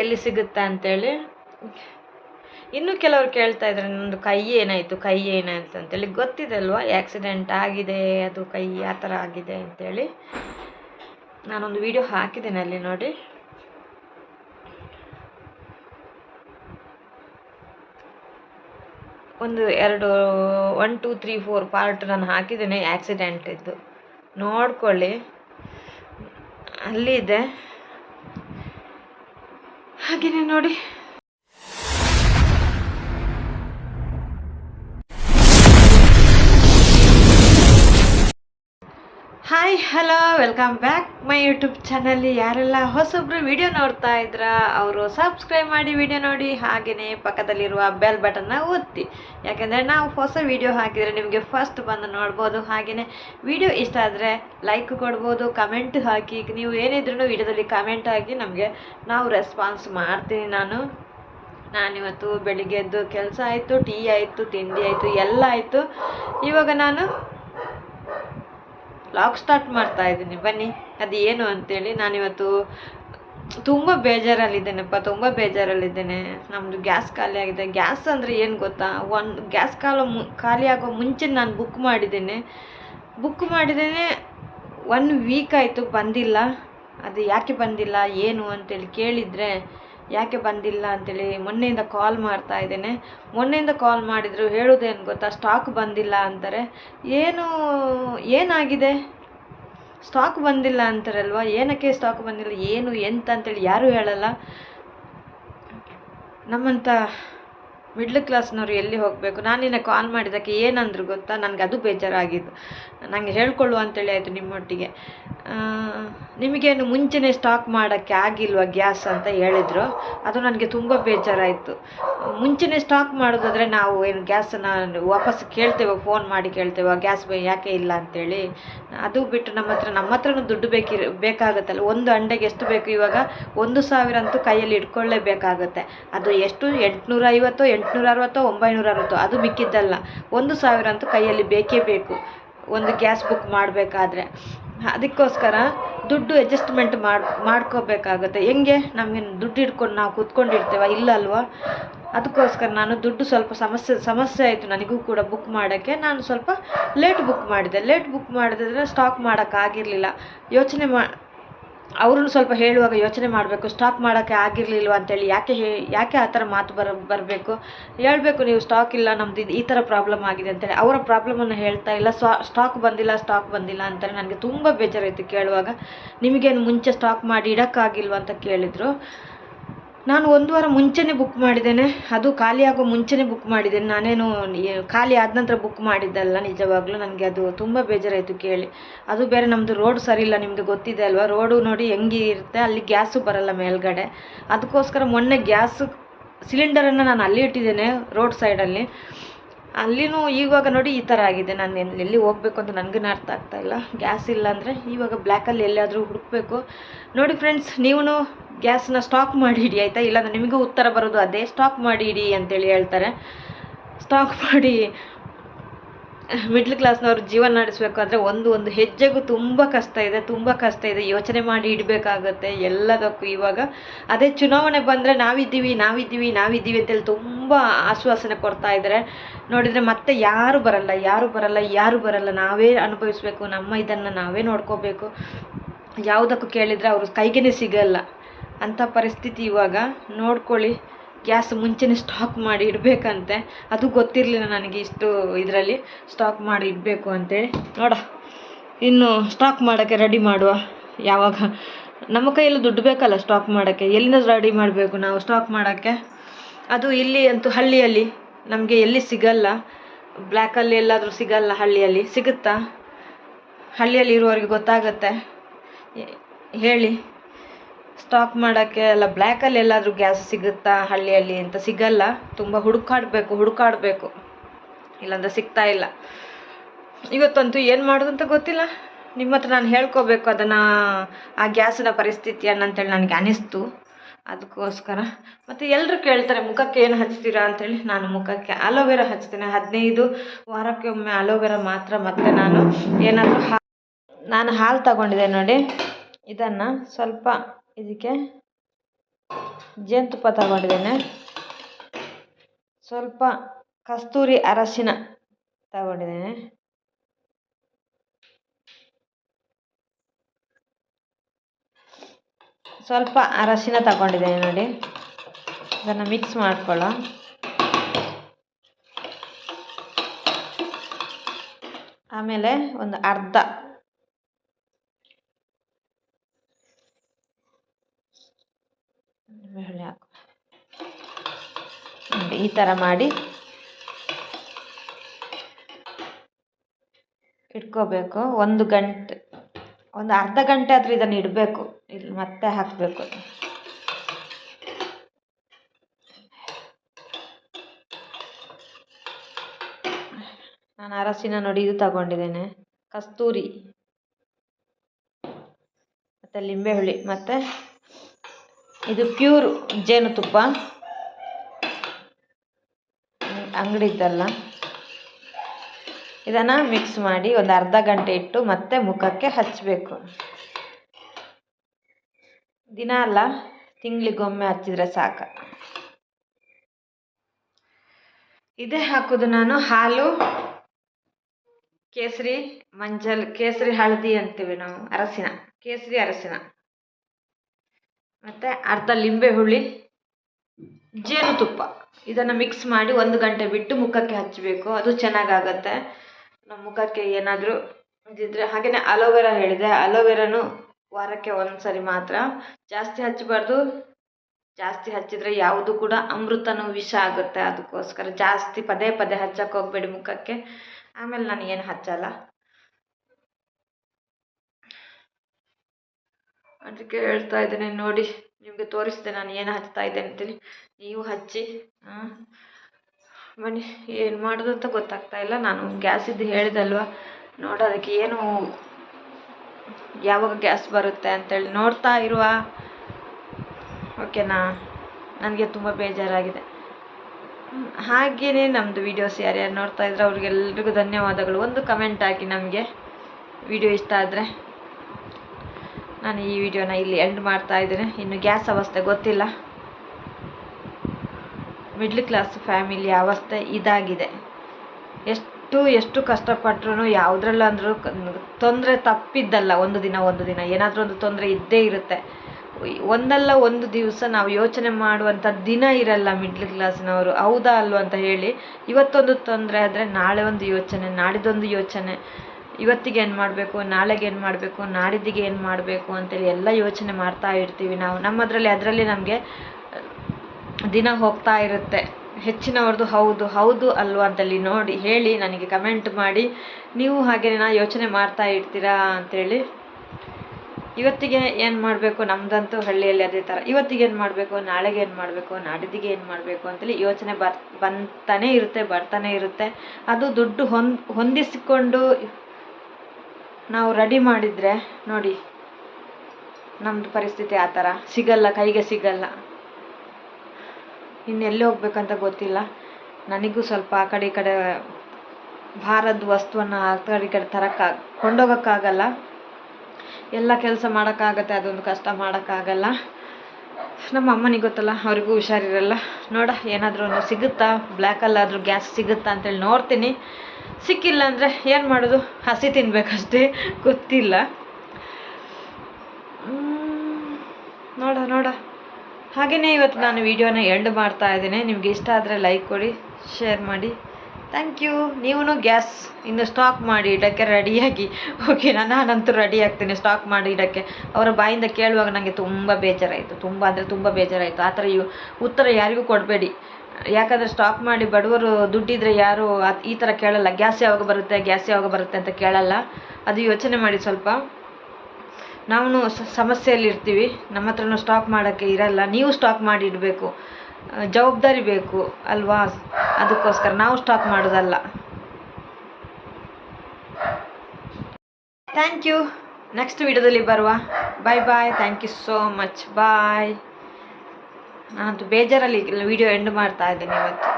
ಎಲ್ಲಿ ಸಿಗುತ್ತಾ ಅಂತೇಳಿ. ಇನ್ನು ಕೆಲವರು ಕೇಳ್ತಾ ಇದ್ದಾರೆ ನಂದು ಕೈ ಏನಾಯಿತು, ಕೈ ಏನಾಯ್ತು ಅಂತೇಳಿ. ಗೊತ್ತಿದೆ ಅಲ್ವಾ ಆ್ಯಕ್ಸಿಡೆಂಟ್ ಆಗಿದೆ, ಅದು ಕೈ ಆ ಥರ ಆಗಿದೆ ಅಂತೇಳಿ. ನಾನೊಂದು ವಿಡಿಯೋ ಹಾಕಿದ್ದೇನೆ ಅಲ್ಲಿ ನೋಡಿ. ಒಂದು ಎರಡು one two three four part ನಾನು ಹಾಕಿದ್ದೇನೆ ಆ್ಯಕ್ಸಿಡೆಂಟ್ ಇದ್ದು. ನೋಡ್ಕೊಳ್ಳಿ. ಅಲ್ಲಿದೆ. ಹಾಗೆಯೇ ನೋಡಿ. Hi hello welcome back my YouTube ಚಾನಲ್ಲಿ ಯಾರೆಲ್ಲ ಹೊಸೊಬ್ರು ವಿಡಿಯೋ ನೋಡ್ತಾ ಇದ್ರ, ಅವರು ಸಬ್ಸ್ಕ್ರೈಬ್ ಮಾಡಿ ವಿಡಿಯೋ ನೋಡಿ ಹಾಗೆಯೇ ಪಕ್ಕದಲ್ಲಿರುವ ಬೆಲ್ ಬಟನ್ನ ಒತ್ತಿ. ಯಾಕೆಂದರೆ ನಾವು ಹೊಸ ವಿಡಿಯೋ ಹಾಕಿದರೆ ನಿಮಗೆ ಫಸ್ಟ್ ಬಂದು ನೋಡ್ಬೋದು. ಹಾಗೆಯೇ ವಿಡಿಯೋ ಇಷ್ಟ ಆದರೆ ಲೈಕ್ ಕೊಡ್ಬೋದು ಕಮೆಂಟ್ ಹಾಕಿ. ನೀವು ಏನಿದ್ರೂ ವಿಡಿಯೋದಲ್ಲಿ ಕಮೆಂಟ್ ಹಾಕಿ ನಮಗೆ ನಾವು ರೆಸ್ಪಾನ್ಸ್ ಮಾಡ್ತೀನಿ ನಾನು. ನಾನಿವತ್ತು ಬೆಳಿಗ್ಗೆ ಎದ್ದು ಕೆಲಸ ಆಯಿತು, ಟೀ ಆಯಿತು, ತಿಂಡಿ ಆಯಿತು, ಎಲ್ಲ ಆಯಿತು. ಇವಾಗ ನಾನು ಲಾಗ್ ಸ್ಟಾರ್ಟ್ ಮಾಡ್ತಾ ಇದ್ದೀನಿ. ಬನ್ನಿ, ಅದು ಏನು ಅಂತೇಳಿ ನಾನಿವತ್ತು ತುಂಬ ಬೇಜಾರಲ್ಲಿದ್ದೇನೆಪ್ಪ, ತುಂಬ ಬೇಜಾರಲ್ಲಿದ್ದೇನೆ. ನಮ್ಮದು ಗ್ಯಾಸ್ ಖಾಲಿ ಆಗಿದೆ. ಗ್ಯಾಸ್ ಅಂದರೆ ಏನು ಗೊತ್ತಾ? ಒಂದು ಗ್ಯಾಸ್ ಕಾಲ ಮು, ಖಾಲಿ ಆಗೋ ಮುಂಚೆ ನಾನು ಬುಕ್ ಮಾಡಿದ್ದೇನೆ. ಬುಕ್ ಮಾಡಿದ್ದೇನೆ ಒನ್ ವೀಕ್ ಆಯಿತು ಬಂದಿಲ್ಲ. ಅದು ಯಾಕೆ ಬಂದಿಲ್ಲ, ಏನು ಅಂತೇಳಿ ಕೇಳಿದರೆ ಯಾಕೆ ಬಂದಿಲ್ಲ ಅಂತೇಳಿ ಮೊನ್ನೆಯಿಂದ ಕಾಲ್ ಮಾಡ್ತಾ ಇದ್ದೇನೆ. ಮೊನ್ನೆಯಿಂದ ಕಾಲ್ ಮಾಡಿದರು ಹೇಳೋದೇನು ಗೊತ್ತಾ? ಸ್ಟಾಕ್ ಬಂದಿಲ್ಲ ಅಂತಾರೆ. ಏನು, ಏನಾಗಿದೆ? ಸ್ಟಾಕ್ ಬಂದಿಲ್ಲ ಅಂತಾರಲ್ವ? ಏನಕ್ಕೆ ಸ್ಟಾಕ್ ಬಂದಿಲ್ಲ? ಏನು, ಎಂತ ಅಂತೇಳಿ ಯಾರೂ ಹೇಳಲ್ಲ. ನಮ್ಮಂಥ ಮಿಡ್ಲ್ ಕ್ಲಾಸ್ನವರು ಎಲ್ಲಿ ಹೋಗಬೇಕು? ನಾನು ನಿನ್ನೆ ಕಾಲ್ ಮಾಡಿದ್ದಕ್ಕೆ ಏನಂದ್ರು ಗೊತ್ತಾ? ನನಗೆ ಅದು ಬೇಜಾರಾಗಿದ್ದು. ನನಗೆ ಹೇಳ್ಕೊಳ್ಳು ಅಂತೇಳಿ ಆಯಿತು ನಿಮ್ಮೊಟ್ಟಿಗೆ. ನಿಮಗೇನು ಮುಂಚೆನೇ ಸ್ಟಾಕ್ ಮಾಡೋಕ್ಕೆ ಆಗಿಲ್ವಾ ಗ್ಯಾಸ್ ಅಂತ ಹೇಳಿದರು. ಅದು ನನಗೆ ತುಂಬ ಬೇಜಾರಾಯಿತು. ಮುಂಚೆನೇ ಸ್ಟಾಕ್ ಮಾಡೋದಾದರೆ ನಾವು ಏನು ಗ್ಯಾಸನ್ನು ವಾಪಸ್ ಕೇಳ್ತೇವೆ ಫೋನ್ ಮಾಡಿ ಕೇಳ್ತೇವೆ, ಗ್ಯಾಸ್ ಯಾಕೆ ಇಲ್ಲ ಅಂತೇಳಿ. ಅದು ಬಿಟ್ಟು ನಮ್ಮ ಹತ್ರ, ನಮ್ಮ ಹತ್ರನೂ ದುಡ್ಡು ಬೇಕಿರ, ಬೇಕಾಗುತ್ತಲ್ಲ. ಒಂದು ಅಂಡೆಗೆ ಎಷ್ಟು ಬೇಕು ಇವಾಗ? ಒಂದು ಸಾವಿರ ಅಂತೂ ಕೈಯಲ್ಲಿ ಇಟ್ಕೊಳ್ಳೇಬೇಕಾಗುತ್ತೆ. ಅದು ಎಷ್ಟು? ಎಂಟುನೂರ ಐವತ್ತು ಎಂಟುನೂರ ಅರವತ್ತೋ ಒಂಬೈನೂರ ಅರವತ್ತೋ ಅದು ಮಿಕ್ಕಿದ್ದಲ್ಲ ಒಂದು ಸಾವಿರ ಅಂತೂ ಕೈಯಲ್ಲಿ ಬೇಕೇ ಬೇಕು. ಒಂದು ಗ್ಯಾಸ್ ಬುಕ್ ಮಾಡಬೇಕಾದ್ರೆ. ಅದಕ್ಕೋಸ್ಕರ ದುಡ್ಡು ಅಡ್ಜಸ್ಟ್ಮೆಂಟ್ ಮಾಡಿ, ಮಾಡ್ಕೋಬೇಕಾಗುತ್ತೆ. ಹೆಂಗೆ? ನಮಗೆ ದುಡ್ಡು ಹಿಡ್ಕೊಂಡು ನಾವು ಕೂತ್ಕೊಂಡಿರ್ತೇವ? ಇಲ್ಲ ಅಲ್ವಾ? ಅದಕ್ಕೋಸ್ಕರ ನಾನು ದುಡ್ಡು ಸ್ವಲ್ಪ ಸಮಸ್ಯೆ ಸಮಸ್ಯೆ ಆಯಿತು ನನಗೂ ಕೂಡ ಬುಕ್ ಮಾಡೋಕ್ಕೆ. ನಾನು ಸ್ವಲ್ಪ ಲೇಟ್ ಬುಕ್ ಮಾಡಿದೆ. ಲೇಟ್ ಬುಕ್ ಮಾಡಿದ್ರೆ ಸ್ಟಾಕ್ ಮಾಡೋಕ್ಕಾಗಿರಲಿಲ್ಲ. ಯೋಚನೆ ಮಾ ಅವ್ರನ್ನ ಸ್ವಲ್ಪ ಹೇಳುವಾಗ ಯೋಚನೆ ಮಾಡಬೇಕು ಸ್ಟಾಕ್ ಮಾಡೋಕ್ಕೆ ಆಗಿರಲಿಲ್ವ ಅಂತೇಳಿ ಯಾಕೆ ಹೇ, ಯಾಕೆ ಆ ಥರ ಮಾತು ಬರ, ಬರಬೇಕು? ಹೇಳಬೇಕು ನೀವು ಸ್ಟಾಕ್ ಇಲ್ಲ, ನಮ್ದು ಇದು ಈ ಥರ ಪ್ರಾಬ್ಲಮ್ ಆಗಿದೆ ಅಂತೇಳಿ. ಅವರ ಪ್ರಾಬ್ಲಮನ್ನು ಹೇಳ್ತಾ ಇಲ್ಲ, ಸ್ವಾ ಸ್ಟಾಕ್ ಬಂದಿಲ್ಲ ಸ್ಟಾಕ್ ಬಂದಿಲ್ಲ ಅಂತಾರೆ ನನಗೆ ತುಂಬ ಬೇಜಾರಾಯಿತು ಕೇಳುವಾಗ. ನಿಮಗೇನು ಮುಂಚೆ ಸ್ಟಾಕ್ ಮಾಡಿ ಇಡೋಕ್ಕಾಗಿಲ್ವ ಅಂತ ಕೇಳಿದರು. ನಾನು ಒಂದು ವಾರ ಮುಂಚೆನೇ ಬುಕ್ ಮಾಡಿದ್ದೇನೆ. ಅದು ಖಾಲಿ ಆಗೋ ಮುಂಚೆನೇ ಬುಕ್ ಮಾಡಿದ್ದೇನೆ. ನಾನೇನು ಖಾಲಿ ಆದ ನಂತರ ಬುಕ್ ಮಾಡಿದ್ದಲ್ಲ ನಿಜವಾಗ್ಲೂ ನನಗೆ ಅದು ತುಂಬ ಬೇಜಾರಾಯಿತು ಕೇಳಿ. ಅದು ಬೇರೆ ನಮ್ಮದು ರೋಡ್ ಸರಿ ಇಲ್ಲ, ನಿಮಗೆ ಗೊತ್ತಿದೆ ಅಲ್ವಾ? ರೋಡು ನೋಡಿ ಹೆಂಗೆ ಇರುತ್ತೆ, ಅಲ್ಲಿ ಗ್ಯಾಸು ಬರಲ್ಲ ಮೇಲ್ಗಡೆ. ಅದಕ್ಕೋಸ್ಕರ ಮೊನ್ನೆ ಗ್ಯಾಸು ಸಿಲಿಂಡರನ್ನು ನಾನು ಅಲ್ಲಿ ಇಟ್ಟಿದ್ದೇನೆ ರೋಡ್ ಸೈಡಲ್ಲಿ ಅಲ್ಲಿನೂ ಇವಾಗ ನೋಡಿ ಈ ಥರ ಆಗಿದೆ. ನಾನು ಎಲ್ಲಿ ಹೋಗಬೇಕು ಅಂತ ನನಗೂ ಅರ್ಥ ಆಗ್ತಾ ಇಲ್ಲ. ಗ್ಯಾಸ್ ಇಲ್ಲ ಅಂದರೆ ಇವಾಗ ಬ್ಲ್ಯಾಕಲ್ಲಿ ಎಲ್ಲಿಯಾದರೂ ಹುಡುಕಬೇಕು. ನೋಡಿ ಫ್ರೆಂಡ್ಸ್ ನೀವು ಗ್ಯಾಸನ್ನ ಸ್ಟಾಕ್ ಮಾಡಿ ಇಡಿ ಆಯಿತಾ? ಇಲ್ಲಾಂದ್ರೆ ನಿಮಗೂ ಉತ್ತರ ಬರೋದು ಅದೇ. ಸ್ಟಾಕ್ ಮಾಡಿ ಇಡಿ ಅಂತೇಳಿ ಹೇಳ್ತಾರೆ. ಸ್ಟಾಕ್ ಮಾಡಿ ಮಿಡ್ಲ್ ಕ್ಲಾಸ್ನವ್ರು ಜೀವನ ನಡೆಸಬೇಕಾದ್ರೆ ಒಂದು ಒಂದು ಹೆಜ್ಜೆಗೂ ತುಂಬ ಕಷ್ಟ ಇದೆ, ತುಂಬ ಕಷ್ಟ ಇದೆ. ಯೋಚನೆ ಮಾಡಿ ಇಡಬೇಕಾಗತ್ತೆ ಎಲ್ಲದಕ್ಕೂ ಇವಾಗ. ಅದೇ ಚುನಾವಣೆ ಬಂದರೆ ನಾವಿದ್ದೀವಿ ನಾವಿದ್ದೀವಿ ನಾವಿದ್ದೀವಿ ಅಂತೇಳಿ ತುಂಬ ಆಶ್ವಾಸನೆ ಕೊಡ್ತಾ ಇದ್ದಾರೆ. ನೋಡಿದರೆ ಮತ್ತೆ ಯಾರು ಬರಲ್ಲ ಯಾರು ಬರಲ್ಲ ಯಾರು ಬರಲ್ಲ. ನಾವೇ ಅನುಭವಿಸ್ಬೇಕು, ನಮ್ಮ ಇದನ್ನು ನಾವೇ ನೋಡ್ಕೋಬೇಕು. ಯಾವುದಕ್ಕೂ ಕೇಳಿದರೆ ಅವರು ಕೈಗೇ ಸಿಗಲ್ಲ. ಅಂಥ ಪರಿಸ್ಥಿತಿ ಇವಾಗ ನೋಡ್ಕೊಳ್ಳಿ. ಗ್ಯಾಸ್ ಮುಂಚೆನೇ ಸ್ಟಾಕ್ ಮಾಡಿ ಇಡಬೇಕಂತೆ. ಅದು ಗೊತ್ತಿರಲಿಲ್ಲ ನನಗೆ ಇಷ್ಟು ಇದರಲ್ಲಿ ಸ್ಟಾಕ್ ಮಾಡಿ ಇಡಬೇಕು ಅಂತೇಳಿ. ನೋಡ, ಇನ್ನು ಸ್ಟಾಕ್ ಮಾಡೋಕ್ಕೆ ರೆಡಿ ಮಾಡುವ. ಯಾವಾಗ? ನಮ್ಮ ಕೈಯಲ್ಲಿ ದುಡ್ಡು ಬೇಕಲ್ಲ ಸ್ಟಾಕ್ ಮಾಡೋಕ್ಕೆ ಎಲ್ಲಿಂದ ರೆಡಿ ಮಾಡಬೇಕು ನಾವು ಸ್ಟಾಕ್ ಮಾಡೋಕ್ಕೆ ಅದು ಇಲ್ಲಿ ಅಂತೂ ಹಳ್ಳಿಯಲ್ಲಿ ನಮಗೆ ಎಲ್ಲಿ ಸಿಗಲ್ಲ. ಬ್ಲ್ಯಾಕಲ್ಲಿ ಎಲ್ಲಾದರೂ ಸಿಗಲ್ಲ ಹಳ್ಳಿಯಲ್ಲಿ. ಸಿಗುತ್ತಾ? ಹಳ್ಳಿಯಲ್ಲಿ ಇರುವವರಿಗೆ ಗೊತ್ತಾಗುತ್ತೆ. ಹೇಳಿ. ಸ್ಟಾಕ್ ಮಾಡೋಕ್ಕೆ ಎಲ್ಲ ಬ್ಲ್ಯಾಕಲ್ಲಿ ಎಲ್ಲಾದರೂ ಗ್ಯಾಸ್ ಸಿಗುತ್ತಾ ಹಳ್ಳಿಯಲ್ಲಿ ಅಂತ ಸಿಗಲ್ಲ. ತುಂಬ ಹುಡುಕಾಡಬೇಕು ಹುಡುಕಾಡಬೇಕು. ಇಲ್ಲಾಂದ್ರೆ ಸಿಗ್ತಾ ಇಲ್ಲ. ಇವತ್ತಂತೂ ಏನು ಮಾಡೋದು ಅಂತ ಗೊತ್ತಿಲ್ಲ. ನಿಮ್ಮ ಹತ್ರ ನಾನು ಹೇಳ್ಕೋಬೇಕು ಅದನ್ನು, ಆ ಗ್ಯಾಸಿನ ಪರಿಸ್ಥಿತಿಯನ್ನು ಅಂತೇಳಿ ನನಗೆ ಅನಿಸ್ತು. ಅದಕ್ಕೋಸ್ಕರ. ಮತ್ತು ಎಲ್ಲರೂ ಕೇಳ್ತಾರೆ, ಮುಖಕ್ಕೆ ಏನು ಹಚ್ತೀರಾ ಅಂತೇಳಿ. ನಾನು ಮುಖಕ್ಕೆ ಅಲೋವೆರಾ ಹಚ್ತೇನೆ. ಹದಿನೈದು ವಾರಕ್ಕೆ ಒಮ್ಮೆ ಅಲೋವೆರಾ ಮಾತ್ರ ಮತ್ತು ನಾನು ಏನಾದರೂ ಹಾ ನಾನು ಹಾಲು ತಗೊಂಡಿದ್ದೆ ನೋಡಿ. ಇದನ್ನು ಸ್ವಲ್ಪ ಇದಕ್ಕೆ ಜೇನುತುಪ್ಪ ತಗೊಂಡಿದ್ದೇನೆ. ಸ್ವಲ್ಪ ಕಸ್ತೂರಿ ಅರಶಿನ ತಗೊಂಡಿದ್ದೇನೆ. ಸ್ವಲ್ಪ ಅರಶಿನ ತಗೊಂಡಿದ್ದೇನೆ ನೋಡಿ. ಇದನ್ನು ಮಿಕ್ಸ್ ಮಾಡ್ಕೊಳ್ಳೋ ಆಮೇಲೆ ಒಂದು ಅರ್ಧ ಬೆಳ್ಳುಳ್ಳಿ ಹಾಕು ನೋಡಿ ಈ ಥರ ಮಾಡಿ ಇಟ್ಕೋಬೇಕು. ಒಂದು ಗಂಟೆ, ಒಂದು ಅರ್ಧ ಗಂಟೆ ಆದರೂ ಇದನ್ನು ಇಡಬೇಕು. ಇಲ್ಲಿ ಮತ್ತೆ ಹಾಕಬೇಕು. ನಾನು ಅರಸಿನ ನೋಡಿ ಇದು ತಗೊಂಡಿದ್ದೇನೆ. ಕಸ್ತೂರಿ, ಮತ್ತು ಲಿಂಬೆಹುಳಿ ಮತ್ತು ಇದು ಪ್ಯೂರ್ ಜೇನುತುಪ್ಪ. ಅಂಗಡಿದ್ದಲ್ಲ ಇದನ್ನು ಮಿಕ್ಸ್ ಮಾಡಿ ಒಂದು ಅರ್ಧ ಗಂಟೆ ಇಟ್ಟು ಮತ್ತೆ ಮುಖಕ್ಕೆ ಹಚ್ಚಬೇಕು ದಿನ ಅಲ್ಲ, ತಿಂಗಳಿಗೊಮ್ಮೆ ಹಚ್ಚಿದ್ರೆ ಸಾಕು. ಇದೇ ಹಾಕೋದು ನಾನು ಹಾಲು, ಕೇಸರಿ, ಮಂಜಲ್, ಕೇಸರಿ ಹಳದಿ ಅಂತೀವಿ ನಾವು ಅರಸಿನ, ಕೇಸರಿ ಅರಸಿನ. ಮತ್ತು ಅರ್ಧ ಲಿಂಬೆ ಹುಳಿ. ಜೇನುತುಪ್ಪ. ಇದನ್ನು ಮಿಕ್ಸ್ ಮಾಡಿ ಒಂದು ಗಂಟೆ ಬಿಟ್ಟು ಮುಖಕ್ಕೆ ಹಚ್ಚಬೇಕು ಅದು ಚೆನ್ನಾಗಾಗತ್ತೆ. ನಮ್ಮ ಮುಖಕ್ಕೆ ಏನಾದರೂ ಇದಿದ್ರೆ ಹಾಗೆಯೇ ಅಲೋವೆರಾ ಹೇಳಿದೆ ಅಲೋವೆರಾನು ವಾರಕ್ಕೆ ಒಂದು ಸರಿ ಮಾತ್ರ. ಜಾಸ್ತಿ ಹಚ್ಚಬಾರ್ದು. ಜಾಸ್ತಿ ಹಚ್ಚಿದರೆ ಯಾವುದು ಕೂಡ ಅಮೃತನೂ ವಿಷ ಆಗುತ್ತೆ. ಅದಕ್ಕೋಸ್ಕರ ಜಾಸ್ತಿ ಪದೇ ಪದೇ ಹಚ್ಚಕ್ಕೆ ಹೋಗಬೇಡಿ ಮುಖಕ್ಕೆ. ಆಮೇಲೆ ನಾನು ಏನು ಹಚ್ಚಲ್ಲ. ಅದಕ್ಕೆ ಹೇಳ್ತಾ ಇದ್ದೇನೆ, ನೋಡಿ, ನಿಮಗೆ ತೋರಿಸಿದೆ ನಾನು ಏನು ಹಚ್ತಾ ಇದ್ದೆ ಅಂತೇಳಿ. ನೀವು ಹಚ್ಚಿ ಬನ್ನಿ, ಏನು ಮಾಡೋದು ಅಂತ ಗೊತ್ತಾಗ್ತಾ ಇಲ್ಲ. ನಾನು ಗ್ಯಾಸಿದ್ದು ಹೇಳಿದಲ್ವ ನೋಡೋದಕ್ಕೆ ಏನು ಯಾವಾಗ ಗ್ಯಾಸ್ ಬರುತ್ತೆ ಅಂತೇಳಿ ನೋಡ್ತಾ ಇರುವ. ಓಕೆನಾ? ನನಗೆ ತುಂಬ ಬೇಜಾರಾಗಿದೆ. ಹಾಗೇ ನಮ್ಮದು ವೀಡಿಯೋಸ್ ಯಾರ್ಯಾರು ನೋಡ್ತಾ ಇದ್ರೆ ಅವ್ರಿಗೆಲ್ರಿಗೂ ಧನ್ಯವಾದಗಳು. ಒಂದು ಕಮೆಂಟ್ ಹಾಕಿ ನಮಗೆ ವಿಡಿಯೋ ಇಷ್ಟ ಆದರೆ. ನಾನು ಈ ವಿಡಿಯೋನ ಇಲ್ಲಿ ಎಂಡ್ ಮಾಡ್ತಾ ಇದ್ದೇನೆ. ಇನ್ನು ಗ್ಯಾಸ್ ಅವಸ್ಥೆ ಗೊತ್ತಿಲ್ಲ. ಮಿಡ್ಲ್ ಕ್ಲಾಸ್ ಫ್ಯಾಮಿಲಿ ಅವಸ್ಥೆ ಇದಾಗಿದೆ. ಎಷ್ಟು ಎಷ್ಟು ಕಷ್ಟಪಟ್ಟರು ಯಾವುದ್ರಲ್ಲಂದ್ರೂ ತೊಂದರೆ ತಪ್ಪಿದ್ದಲ್ಲ. ಒಂದು ದಿನ ಒಂದು ದಿನ. ಏನಾದರೂ ಒಂದು ತೊಂದರೆ ಇದ್ದೇ ಇರುತ್ತೆ. ಒಂದಲ್ಲ ಒಂದು ದಿವಸ ನಾವು ಯೋಚನೆ ಮಾಡುವಂಥ ದಿನ ಇರಲ್ಲ ಮಿಡ್ಲ್ ಕ್ಲಾಸ್ನವರು ಹೌದಾ, ಅಲ್ವ ಅಂತ ಹೇಳಿ ಇವತ್ತೊಂದು ತೊಂದರೆ ಆದರೆ ನಾಳೆ ಒಂದು ಯೋಚನೆ ನಾಡಿದ್ದೊಂದು ಯೋಚನೆ. ಇವತ್ತಿಗೆ ಏನು ಮಾಡಬೇಕು, ನಾಳೆಗೆ ಏನು ಮಾಡಬೇಕು, ನಾಡಿದ್ದಿಗೆ ಏನು ಮಾಡಬೇಕು ಅಂತೇಳಿ ಎಲ್ಲ ಯೋಚನೆ ಮಾಡ್ತಾ ಇರ್ತೀವಿ ನಾವು. ನಮ್ಮದರಲ್ಲಿ, ಅದರಲ್ಲಿ ನಮಗೆ ದಿನ ಹೋಗ್ತಾ ಇರುತ್ತೆ. ಹೆಚ್ಚಿನವ್ರದ್ದು ಹೌದು ಹೌದು ಅಲ್ವಾ ಅಂತೇಳಿ ನೋಡಿ, ಹೇಳಿ ನನಗೆ ಕಮೆಂಟ್ ಮಾಡಿ. ನೀವು ನಾ ಯೋಚನೆ ಮಾಡ್ತಾ ಇರ್ತೀರಾ ಅಂತೇಳಿ. ಇವತ್ತಿಗೆ ಏನು ಮಾಡಬೇಕು ನಮ್ಮದಂತೂ ಹಳ್ಳಿಯಲ್ಲಿ ಅದೇ ಥರ. ಇವತ್ತಿಗೆ ಏನು ಮಾಡಬೇಕು, ನಾಳೆಗೆ ಏನು ಮಾಡಬೇಕು, ನಾಡಿದ್ದಿಗೆ ಏನು ಮಾಡಬೇಕು ಅಂತೇಳಿ ಯೋಚನೆ ಬರ್, ಬಂತಾನೇ ಇರುತ್ತೆ, ಬರ್ತಾನೆ ಇರುತ್ತೆ. ಅದು ದುಡ್ಡು ಹೊಂದ್ ಹೊಂದಿಸಿಕೊಂಡು ನಾವು ರೆಡಿ ಮಾಡಿದರೆ ನೋಡಿ ನಮ್ಮದು ಪರಿಸ್ಥಿತಿ ಆ ಥರ. ಸಿಗಲ್ಲ, ಕೈಗೆ ಸಿಗಲ್ಲ. ಇನ್ನೆಲ್ಲಿ ಹೋಗ್ಬೇಕಂತ ಗೊತ್ತಿಲ್ಲ. ನನಗೂ ಸ್ವಲ್ಪ ಆ ಕಡೆ ಈ ಕಡೆ ಭಾರದ ವಸ್ತುವನ್ನು ಆ ಕಡೆ ಈ ಕಡೆ ತರಕ್ಕೆ ಕೊಂಡೋಗೋಕ್ಕಾಗಲ್ಲ. ಎಲ್ಲ ಕೆಲಸ ಮಾಡೋಕ್ಕಾಗತ್ತೆ, ಅದೊಂದು ಕಷ್ಟ ಮಾಡೋಕ್ಕಾಗಲ್ಲ. ನಮ್ಮ ಅಮ್ಮನಿಗೆ ಗೊತ್ತಲ್ಲ, ಅವ್ರಿಗೂ ಹುಷಾರಿರಲ್ಲ. ನೋಡ, ಏನಾದರೂ ಒಂದು ಸಿಗುತ್ತಾ ಬ್ಲ್ಯಾಕಲ್ಲಾದರೂ ಗ್ಯಾಸ್ ಸಿಗುತ್ತಾ ಅಂತೇಳಿ ನೋಡ್ತೀನಿ. ಸಿಕ್ಕಿಲ್ಲ ಅಂದರೆ ಏನು ಮಾಡೋದು? ಹಸಿ ತಿನ್ಬೇಕಷ್ಟೇ. ಗೊತ್ತಿಲ್ಲ. ನೋಡ ನೋಡ. ಹಾಗೆಯೇ ಇವತ್ತು ನಾನು ವೀಡಿಯೋನ ಎಂಡ್ ಮಾಡ್ತಾ ಇದ್ದೀನಿ. ನಿಮ್ಗೆ ಇಷ್ಟ ಆದರೆ ಲೈಕ್ ಕೊಡಿ, ಶೇರ್ ಮಾಡಿ. Thank you. ನೀವೂ ಗ್ಯಾಸ್ ಇನ್ನು ಸ್ಟಾಕ್ ಮಾಡಿ ಇಡೋಕ್ಕೆ ರೆಡಿಯಾಗಿ. ಓಕೆನಾ ನಾನಂತೂ ರೆಡಿ ಆಗ್ತೀನಿ ಸ್ಟಾಕ್ ಮಾಡಿ ಇಡೋಕ್ಕೆ. ಅವರ ಬಾಯಿಂದ ಕೇಳುವಾಗ ನನಗೆ ತುಂಬ ಬೇಜಾರಾಯಿತು. ತುಂಬ ಅಂದರೆ ತುಂಬ ಬೇಜಾರಾಯಿತು. ಆ ಥರ ಉತ್ತರ ಯಾರಿಗೂ ಕೊಡಬೇಡಿ. ಯಾಕಂದರೆ ಸ್ಟಾಕ್ ಮಾಡಿ ಬಡವರು ದುಡ್ಡಿದ್ರೆ ಯಾರು ಈ ಥರ ಕೇಳಲ್ಲ. ಗ್ಯಾಸ್ ಯಾವಾಗ ಬರುತ್ತೆ, ಗ್ಯಾಸ್ ಯಾವಾಗ ಬರುತ್ತೆ ಅಂತ ಕೇಳಲ್ಲ. ಅದು ಯೋಚನೆ ಮಾಡಿ ಸ್ವಲ್ಪ. ನಾವು ಸಮಸ್ಯೆಯಲ್ಲಿ ಇರ್ತೀವಿ. ನಮ್ಮ ಹತ್ರನೂ ಸ್ಟಾಕ್ ಮಾಡೋಕ್ಕೆ ಇರಲ್ಲ. ನೀವು ಸ್ಟಾಕ್ ಮಾಡಿ ಇಡಬೇಕು. ಜವಾಬ್ದಾರಿ ಬೇಕು ಅಲ್ವಾ? ಅದಕ್ಕೋಸ್ಕರ ನಾವು ಸ್ಟಾಕ್ ಮಾಡೋದಲ್ಲ. ಥ್ಯಾಂಕ್ ಯು ನೆಕ್ಸ್ಟ್ ವಿಡಿಯೋದಲ್ಲಿ ಬರುವ. Bye bye thank you so much bye ನಾನಂತೂ ಬೇಜಾರಲ್ಲಿ ವಿಡಿಯೋ ಎಂಡ್ ಮಾಡ್ತಾ ಇದ್ದೀನಿ ಇವತ್ತು.